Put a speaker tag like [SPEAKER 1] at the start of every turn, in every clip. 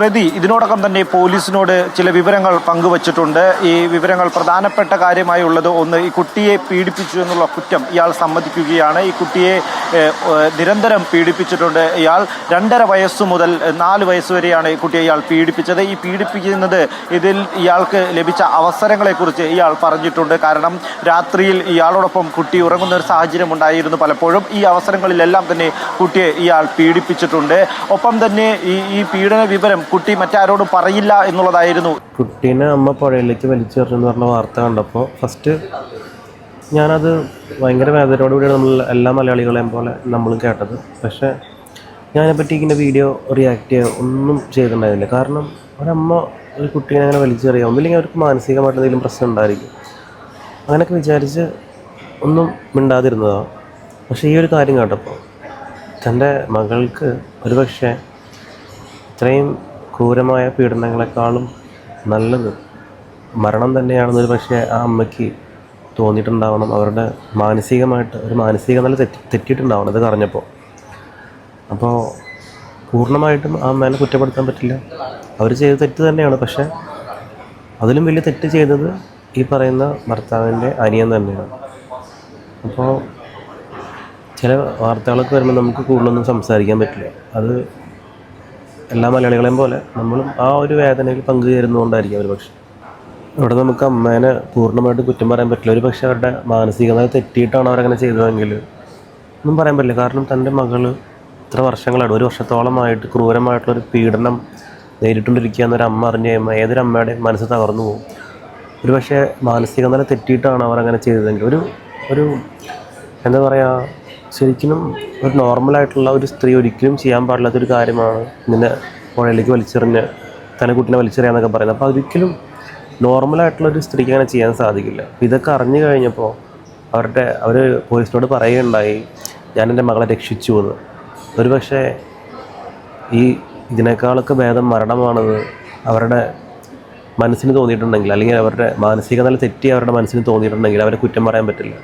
[SPEAKER 1] പ്രതി ഇതിനോടകം തന്നെ പോലീസിനോട് ചില വിവരങ്ങൾ പങ്കുവച്ചിട്ടുണ്ട്. ഈ വിവരങ്ങൾ പ്രധാനപ്പെട്ട കാര്യമായി ഉള്ളത് ഒന്ന് ഈ കുട്ടിയെ പീഡിപ്പിച്ചു എന്നുള്ള കുറ്റം ഇയാൾ സമ്മതിക്കുകയാണ്. ഈ കുട്ടിയെ നിരന്തരം പീഡിപ്പിച്ചിട്ടുണ്ട് ഇയാൾ. രണ്ടര വയസ്സ് മുതൽ നാല് വയസ്സ് വരെയാണ് ഈ കുട്ടിയെ ഇയാൾ പീഡിപ്പിച്ചത്. ഈ പീഡിപ്പിക്കുന്നത് ഇതിൽ ഇയാൾക്ക് ലഭിച്ച അവസരങ്ങളെക്കുറിച്ച് ഇയാൾ പറഞ്ഞിട്ടുണ്ട്. കാരണം രാത്രിയിൽ ഇയാളോടൊപ്പം കുട്ടി ഉറങ്ങുന്ന ഒരു സാഹചര്യം ഉണ്ടായിരുന്നു പലപ്പോഴും. ഈ അവസരങ്ങളിലെല്ലാം തന്നെ കുട്ടിയെ ഇയാൾ പീഡിപ്പിച്ചിട്ടുണ്ട്. ഒപ്പം തന്നെ ഈ ഈ പീഡന വിവരം കുട്ടി മറ്റാരോടും പറയില്ല എന്നുള്ളതായിരുന്നു.
[SPEAKER 2] കുട്ടീനെ അമ്മ പുഴയിലേക്ക് വലിച്ചെറിഞ്ഞെന്ന് പറഞ്ഞ വാർത്ത കണ്ടപ്പോൾ ഫസ്റ്റ് ഞാനത് ഭയങ്കര വേദനയോടുകൂടിയാണ് നമ്മൾ എല്ലാ മലയാളികളെയും പോലെ നമ്മളും കേട്ടത്. പക്ഷേ ഞാനെപ്പറ്റി ഇങ്ങനെ വീഡിയോ റിയാക്ട് ചെയ്യുക ഒന്നും ചെയ്തിട്ടുണ്ടായിരുന്നില്ല. കാരണം ഒരമ്മ ഒരു കുട്ടീനെ അങ്ങനെ വലിച്ചെറിയുക ഒന്നില്ലെങ്കിൽ അവർക്ക് മാനസികമായിട്ട് എന്തെങ്കിലും പ്രശ്നം ഉണ്ടായിരിക്കും. അങ്ങനെയൊക്കെ വിചാരിച്ച് ഒന്നും മിണ്ടാതിരുന്നതാണ് പക്ഷേ ഈ ഒരു കാര്യം കേട്ടപ്പോൾ തന്റെ മകൾക്ക് ഒരുപക്ഷെ ഇത്രയും ക്രൂരമായ പീഡനങ്ങളെക്കാളും നല്ലത് മരണം തന്നെയാണെന്നൊരു പക്ഷേ ആ അമ്മയ്ക്ക് തോന്നിയിട്ടുണ്ടാവണം. അവരുടെ മാനസികമായിട്ട് ഒരു മാനസിക നില തെറ്റി തെറ്റിയിട്ടുണ്ടാവണം. ഇത് അറിഞ്ഞപ്പോൾ അപ്പോൾ പൂർണമായിട്ടും ആ അമ്മേനെ കുറ്റപ്പെടുത്താൻ പറ്റില്ല. അവർ ചെയ്ത തെറ്റ് തന്നെയാണ്. പക്ഷേ അതിലും വലിയ തെറ്റ് ചെയ്തത് ഈ പറയുന്ന ഭർത്താവിന്റെ അനിയൻ തന്നെയാണ്. അപ്പോൾ ചില വാർത്തകളൊക്കെ വരുമ്പോൾ നമുക്ക് കൂടുതലൊന്നും സംസാരിക്കാൻ പറ്റില്ല. അത് എല്ലാ മലയാളികളെയും പോലെ നമ്മളും ആ ഒരു വേദനയിൽ പങ്കുചേരുന്നതുകൊണ്ടായിരിക്കും ഒരു പക്ഷേ. ഇവിടെ നമുക്ക് അമ്മേനെ പൂർണമായിട്ട് കുറ്റം പറയാൻ പറ്റില്ല. ഒരു പക്ഷേ അവരുടെ മാനസികത തെറ്റിയിട്ടാണ് അവരങ്ങനെ ചെയ്തതെങ്കിൽ ഒന്നും പറയാൻ പറ്റില്ല. കാരണം തന്റെ മകൾ ഇത്ര വർഷങ്ങളായിട്ട് ഒരു വർഷത്തോളമായിട്ട് ക്രൂരമായിട്ടുള്ളൊരു പീഡനം നേരിട്ടുകൊണ്ടിരിക്കുക എന്നൊരു അമ്മ അറിഞ്ഞു കഴിയുമ്പോൾ ഏതൊരു അമ്മയുടെ മനസ്സ് തകർന്നു പോകും. ഒരു പക്ഷേ മാനസിക നില തെറ്റിയിട്ടാണ് അവരങ്ങനെ ചെയ്തതെങ്കിൽ ഒരു ഒരു എന്താ പറയുക ശരിക്കും ഒരു നോർമലായിട്ടുള്ള ഒരു സ്ത്രീ ഒരിക്കലും ചെയ്യാൻ പാടില്ലാത്തൊരു കാര്യമാണ് ഇങ്ങനെ പുഴയിലേക്ക് വലിച്ചെറിഞ്ഞ് തന്നെ കുട്ടീനെ വലിച്ചെറിയാന്നൊക്കെ പറയുന്നത്. അപ്പോൾ ഒരിക്കലും നോർമലായിട്ടുള്ള ഒരു സ്ത്രീക്ക് അങ്ങനെ ചെയ്യാൻ സാധിക്കില്ല. ഇതൊക്കെ അറിഞ്ഞു കഴിഞ്ഞപ്പോൾ അവരുടെ അവർ പോലീസിനോട് പറയുകയുണ്ടായി ഞാൻ എന്റെ മകളെ രക്ഷിച്ചു എന്ന്. ഒരു പക്ഷേ ഈ ഇതിനേക്കാളൊക്കെ ഭേദം മരണമാണെന്ന് അവരുടെ മനസ്സിന് തോന്നിയിട്ടുണ്ടെങ്കിൽ അല്ലെങ്കിൽ അവരുടെ മാനസിക നില തെറ്റി അവരുടെ മനസ്സിന് തോന്നിയിട്ടുണ്ടെങ്കിൽ അവരെ കുറ്റം പറയാൻ പറ്റില്ല.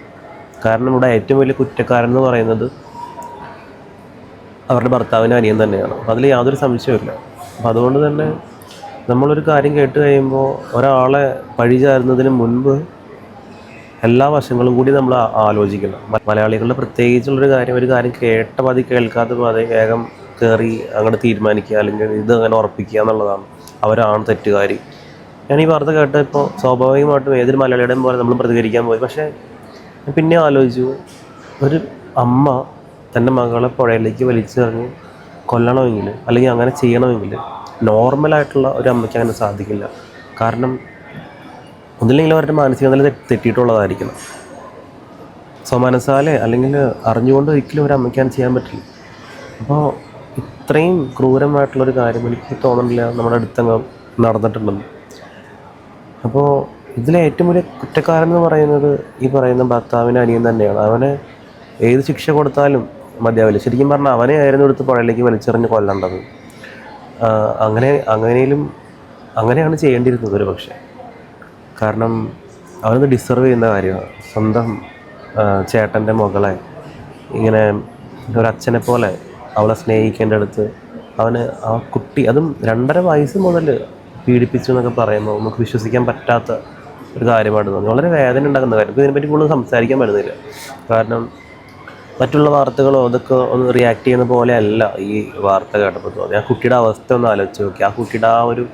[SPEAKER 2] കാരണം ഇവിടെ ഏറ്റവും വലിയ കുറ്റക്കാരൻ എന്ന് പറയുന്നത് അവരുടെ ഭർത്താവിന്റെ അനിയൻ തന്നെയാണ്. അപ്പോൾ അതിൽ യാതൊരു സംശയമില്ല അപ്പോൾ അതുകൊണ്ട് തന്നെ നമ്മളൊരു കാര്യം കേട്ട് കഴിയുമ്പോൾ ഒരാളെ പഴിചാരുന്നതിന് മുൻപ് എല്ലാ വശങ്ങളും കൂടി നമ്മൾ ആലോചിക്കണം. മലയാളികളുടെ പ്രത്യേകിച്ചുള്ളൊരു കാര്യം ഒരു കാര്യം കേട്ട പാതി കേൾക്കാത്ത പാതി വേഗം കയറി അങ്ങനെ തീരുമാനിക്കുക അല്ലെങ്കിൽ ഇത് അങ്ങനെ ഉറപ്പിക്കുക എന്നുള്ളതാണ് അവരാണ് തെറ്റുകാരി. ഞാൻ ഈ വാർത്ത കേട്ടപ്പോൾ സ്വാഭാവികമായിട്ടും ഏതൊരു മലയാളിയുടെയും പോലെ നമ്മൾ പ്രതികരിക്കാൻ പോയി. പക്ഷേ പിന്നെ ആലോചിച്ചു. ഒരു അമ്മ തന്റെ മകളെ പുഴയിലേക്ക് വലിച്ചെറിഞ്ഞ് കൊല്ലണമെങ്കിൽ അല്ലെങ്കിൽ അങ്ങനെ ചെയ്യണമെങ്കിൽ നോർമലായിട്ടുള്ള ഒരു അമ്മയ്ക്ക് അങ്ങനെ സാധിക്കില്ല. കാരണം ഒന്നില്ലെങ്കിൽ അവരുടെ മാനസിക നില തെറ്റിയിട്ടുള്ളതായിരിക്കണം. സ്വമനസാലെ അല്ലെങ്കിൽ അറിഞ്ഞുകൊണ്ട് ഒരിക്കലും ഒരു അമ്മയ്ക്ക് അങ്ങനെ ചെയ്യാൻ പറ്റില്ല. അപ്പോൾ ഇത്രയും ക്രൂരമായിട്ടുള്ളൊരു കാര്യം എനിക്ക് തോന്നുന്നില്ല നമ്മുടെ അടുത്തങ്ങ് നടന്നിട്ടുണ്ടെന്ന്. അപ്പോൾ ഇതിലെ ഏറ്റവും വലിയ കുറ്റക്കാരൻ എന്ന് പറയുന്നത് ഈ പറയുന്ന ഭർത്താവിന് അനിയൻ തന്നെയാണ്. അവന് ഏത് ശിക്ഷ കൊടുത്താലും മതിയാവില്ല. ശരിക്കും പറഞ്ഞാൽ അവനെ ആയിരുന്നു എടുത്ത് പുഴയിലേക്ക് വലിച്ചെറിഞ്ഞ് കൊല്ലേണ്ടത്. അങ്ങനെ അങ്ങനെയും അങ്ങനെയാണ് ചെയ്യേണ്ടിയിരുന്നത് ഒരു പക്ഷേ. കാരണം അവനത് ഡിസർവ് ചെയ്യുന്ന കാര്യമാണ്. സ്വന്തം ചേട്ടന്റെ മകളെ ഇങ്ങനെ ഒരച്ഛനെ പോലെ അവളെ സ്നേഹിക്കേണ്ട അടുത്ത് അവന് ആ കുട്ടി അതും രണ്ടര വയസ്സ് മുതൽ പീഡിപ്പിച്ചു എന്നൊക്കെ പറയുമ്പോൾ നമുക്ക് വിശ്വസിക്കാൻ പറ്റാത്ത ഒരു കാര്യമാണ് തോന്നി. വളരെ വേദന ഉണ്ടാക്കുന്ന കാര്യം. ഇതിനെപ്പറ്റി കൂടുതൽ സംസാരിക്കാൻ പറ്റുന്നില്ല. കാരണം മറ്റുള്ള വാർത്തകളോ അതൊക്കെ ഒന്ന് റിയാക്ട് ചെയ്യുന്ന പോലെ അല്ല ഈ വാർത്ത കേട്ടപ്പോൾ തോന്നി ആ കുട്ടിയുടെ അവസ്ഥ ഒന്ന് ആലോചിച്ച് നോക്കി. ആ കുട്ടിയുടെ ആ ഒരു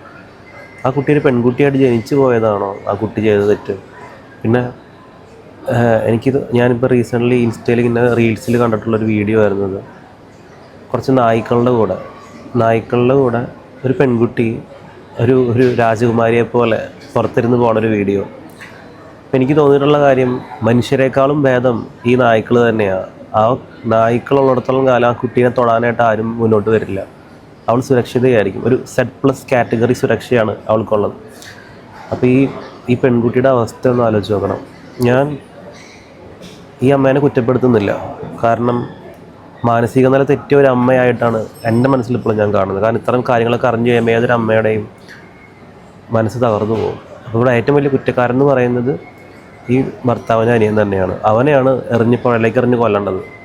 [SPEAKER 2] ആ കുട്ടി ഒരു പെൺകുട്ടിയായിട്ട് ജനിച്ചു പോയതാണോ? ആ കുട്ടി ചെയ്ത തെറ്റ്. പിന്നെ എനിക്കിത് ഞാനിപ്പോൾ റീസെന്റ്ലി ഇൻസ്റ്റയിൽ ഇങ്ങനെ റീൽസിൽ കണ്ടിട്ടുള്ളൊരു വീഡിയോ ആയിരുന്നത് കുറച്ച് നായ്ക്കളുടെ കൂടെ. നായ്ക്കളുടെ കൂടെ ഒരു പെൺകുട്ടി ഒരു ഒരു രാജകുമാരിയെ പോലെ പുറത്തിരുന്ന് പോണൊരു വീഡിയോ. എനിക്ക് തോന്നിയിട്ടുള്ള കാര്യം മനുഷ്യരെക്കാളും ഭേദം ഈ നായ്ക്കൾ തന്നെയാണ് ആ നായ്ക്കളുള്ളിടത്തോളം കാലം ആ കുട്ടീനെ തൊടാനായിട്ട് ആരും മുന്നോട്ട് വരില്ല. അവൾ സുരക്ഷിതയായിരിക്കും. ഒരു സെറ്റ് പ്ലസ് കാറ്റഗറി സുരക്ഷയാണ് അവൾക്കുള്ളത്. അപ്പോൾ ഈ ഈ പെൺകുട്ടിയുടെ അവസ്ഥ ഒന്ന് ആലോചിച്ച് നോക്കണം. ഞാൻ ഈ അമ്മേനെ കുറ്റപ്പെടുത്തുന്നില്ല. കാരണം മാനസിക നില തെറ്റിയ ഒരു അമ്മയായിട്ടാണ് എന്റെ മനസ്സിൽ ഇപ്പോഴും ഞാൻ കാണുന്നത്. കാരണം ഇത്തരം കാര്യങ്ങളൊക്കെ അറിഞ്ഞു കഴിയുമ്പോൾ ഏതൊരു അമ്മയുടെയും മനസ്സ് തകർന്നു പോകും. അപ്പോൾ ഇവിടെ ഏറ്റവും വലിയ കുറ്റക്കാരൻ എന്ന് പറയുന്നത് ഈ ഭർത്താവിന്റെ അനിയൻ തന്നെയാണ്. അവനെയാണ് എറിഞ്ഞ് പുഴയിലേക്ക് എറിഞ്ഞ് കൊല്ലേണ്ടത്.